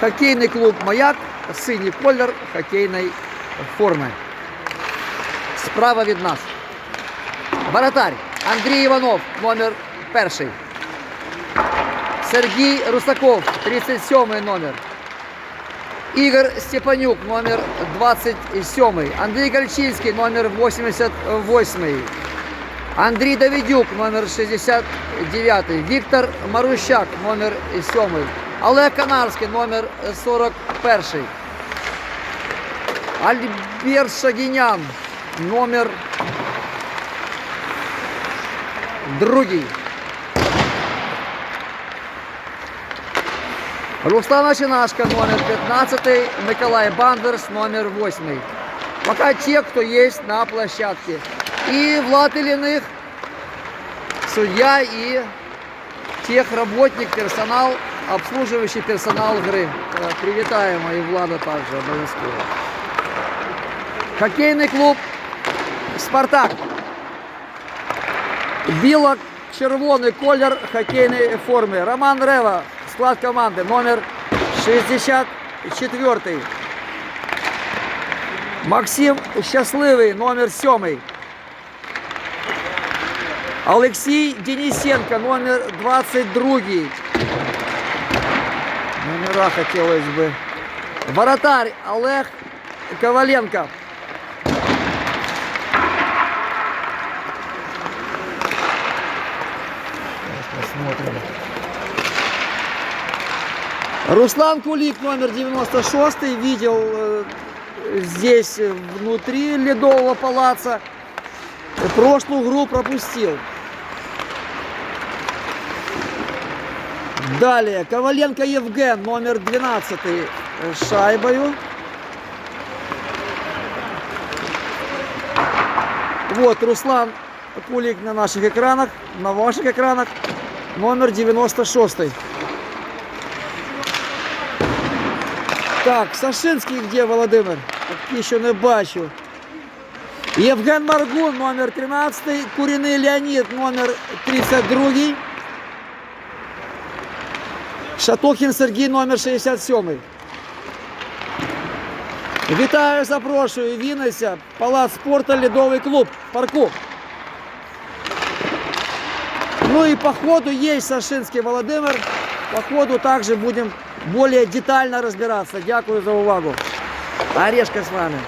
Хокейний клуб Маяк, синій колір хокейної форми. Справа від нас. Воротарь Андрій Іванов, номер перший. Сергій Русаков, 37 номер. Ігор Степанюк, номер 27. Андрій Гальчинський, номер 88. Андрій Давидюк, номер 69. Віктор Марущак, номер 7. Олег Канарський, номер 41. Альберт Шагінян, номер другий. Руслан Очинашко, номер 15, Николай Бандерс, номер 8. Пока те, кто есть на площадке. И Влад Ильиных, судья и техработник, персонал, обслуживающий персонал игры. Э, Привітаємо і Влада также обов'язково. Хоккейний клуб Спартак. Біло-червоний колір хокейної форми. Роман Рева, склад команди, номер 64. Максим Щасливий, номер 7. Олексій Денисенко, номер 22. Номера хотелось бы. Воротарь Олег Коваленко. Посмотрим. Руслан Кулик, номер 96, видел э, здесь внутри ледового палаца. Прошлую игру пропустил. Далее, Коваленко Евген, номер 12, э, с шайбою. Вот, Руслан Кулик на наших экранах, на ваших экранах, номер 96. Так, Сашинський де Володимир? Поки що не бачу. Євген Маргун, номер 13, Куріний Леонід, номер 32. Шатохін Сергій, номер 67. Вітаю, запрошую, Вінниця, Палац спорту, Ледовий клуб, в парку. Ну и по ходу есть Сашинский Володимир. По ходу также будем более детально разбираться. Дякую за увагу. Орешка с вами.